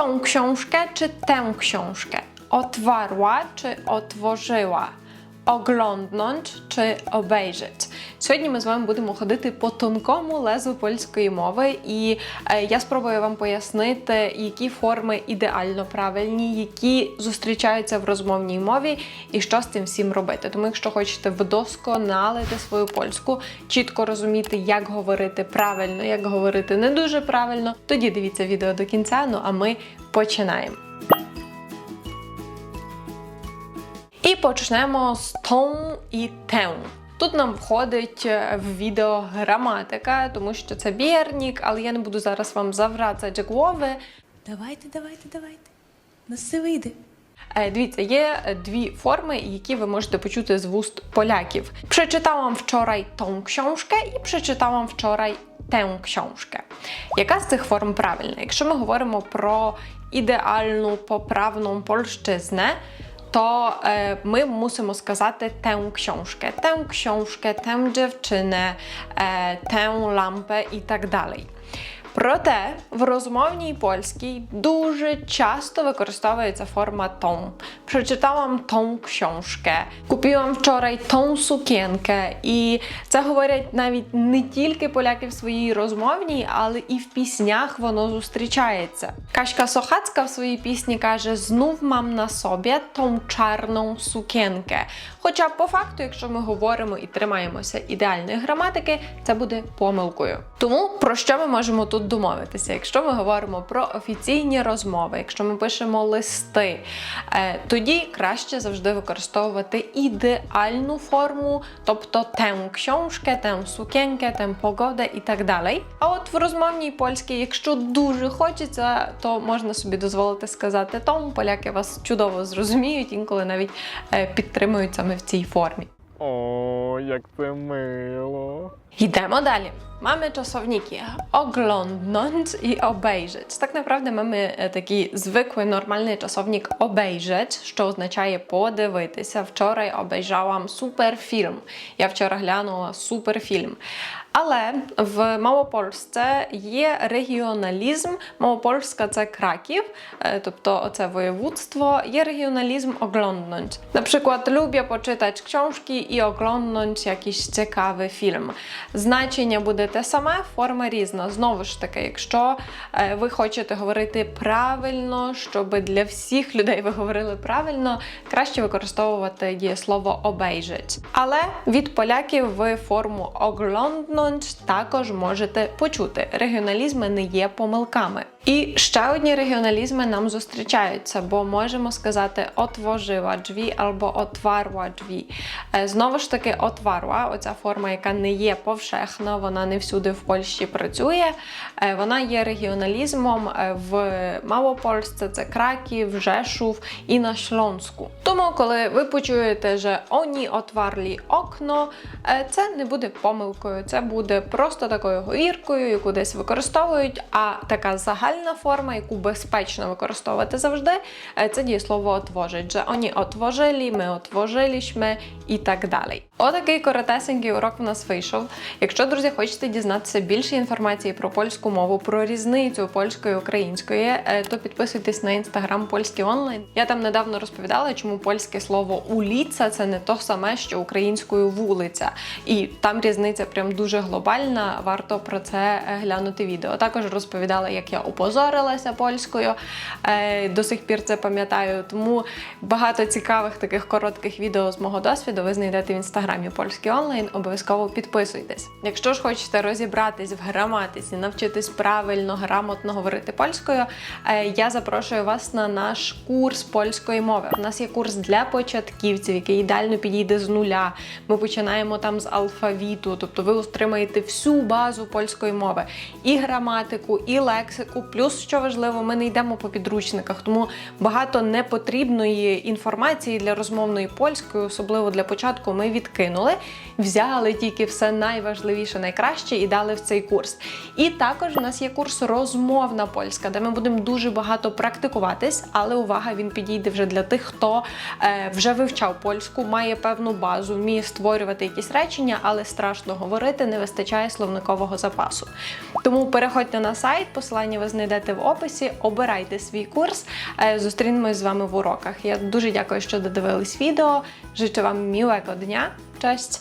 tą książkę czy tę książkę? Otwarła czy otworzyła? Oglądnąć czy obejrzeć? Сьогодні ми з вами будемо ходити по тонкому лезу польської мови, і е, я спробую вам пояснити, які форми ідеально правильні, які зустрічаються в розмовній мові, і що з цим всім робити. Тому, якщо хочете вдосконалити свою польську, чітко розуміти, як говорити правильно, як говорити не дуже правильно, тоді дивіться відео до кінця. Ну а ми починаємо. І почнемо з тон і тем. Тут нам входить е, в відео граматика, тому що це бірнік, але я не буду зараз вам заврацати гłowy. Давайте, давайте, давайте. Нас все вийде. Е, Дивіться, є е, дві форми, які ви можете почути з вуст поляків. Przeczytałam wczoraj tą książkę і przeczytałam wczoraj tę książkę. Яка з цих форм правильна? Якщо ми говоримо про ідеальну поправну польщизнę, то е, ми мусимо сказати tę książkę, tę książkę, tę dziewczynę, е, tę lampę і так далі. Проте в розмовній польській дуже часто використовується форма tą. Przeczytałam tą książkę, купила вчора tą sukienkę. І це говорять навіть не тільки поляки в своїй розмовній, але і в піснях воно зустрічається. Каська Сохацька в своїй пісні каже: знов мам на собі tą czarną sukienkę. Хоча по факту, якщо ми говоримо і тримаємося ідеальної граматики, це буде помилкою. Тому про що ми можемо тут домовитися? Якщо ми говоримо про офіційні розмови, якщо ми пишемо листи, е, тоді краще завжди використовувати ідеальну форму, тобто тем książkę, тем сукеньке, тем погода і так далі. А от в розмовній польській, якщо дуже хочеться, то можна собі дозволити сказати том. Поляки вас чудово зрозуміють, інколи навіть е, підтримують саме в цій формі. O, jak to mylо. Йдемо далі. Mamy czasowniki oglądnąć i obejrzeć. Так naprawdę mamy е, такий звиклий нормальний czasownik obejrzeć, що означає подивитися. Вчора обejrzałam суперфільм. Я вчора глянула суперфільм. Але в Мałopolsce є регіоналізм. Мałopolska – це Краків, е, тобто це воєводство. Є регіоналізм oglądnąć. На приклад, люблю почитати książki і oglądnąć jakiś цікавий фільм. Значення буде те саме, форма різна. Знову ж таки, якщо е, ви хочете говорити правильно, щоб для всіх людей ви говорили правильно, краще використовувати дієслово obejrzeć. Але від поляків ви форму oglądnąć також можете почути. Регіоналізми не є помилками. І ще одні регіоналізми нам зустрічаються, бо можемо сказати отворила drzwi або отварła drzwi. Е, Знову ж таки, отварła, оця форма, яка не є повшехна, вона не всюди в Польщі працює. Е, Вона є регіоналізмом е, в Мałopolsce, це Краків, Жешув і на Шлонську. Тому, коли ви почуєте, що «Оні отварлі окно, це не буде помилкою, це буде просто такою говіркою, яку десь використовують. А така загальна форма, яку безпечно використовувати завжди, е, це дієслово отворить. Że вони otworzyli, ми otworzyliśmy і так далі. Отакий коротесенький урок в нас вийшов. Якщо, друзі, хочете дізнатися більше інформації про польську мову, про різницю польської і української, е, то підписуйтесь на інстаграм Польський онлайн. Я там недавно розповідала, чому польське слово уліца це не то саме, що українською вулиця. І там різниця прям дуже глобальна. Варто про це е, глянути відео. Також розповідала, як я опозорилася польською. Е, До сих пір це пам'ятаю. Тому багато цікавих таких коротких відео з мого досвіду ви знайдете в інстаграмі Польський онлайн. Обов'язково підписуйтесь. Якщо ж хочете розібратись в граматиці, навчитись правильно, грамотно говорити польською, е, я запрошую вас на наш курс польської мови. У нас є курс для початківців, який ідеально підійде з нуля. Ми починаємо там з алфавіту, тобто ви отримаєте всю базу польської мови, і граматику, і лексику. Плюс, що важливо, ми не йдемо по підручниках, тому багато непотрібної інформації для розмовної польської, особливо для початку, ми відкриємо кинули, взяли тільки все найважливіше, найкраще і дали в цей курс. І також у нас є курс розмовна польська, де ми будемо дуже багато практикуватись, але увага, він підійде вже для тих, хто е, вже вивчав польську, має певну базу, вміє створювати якісь речення, але страшно говорити, не вистачає словникового запасу. Тому переходьте на сайт, посилання ви знайдете в описі, обирайте свій курс. Е, Зустрінемось з вами в уроках. Я дуже дякую, що додивились відео. Życzę Wam miłego dnia. Cześć!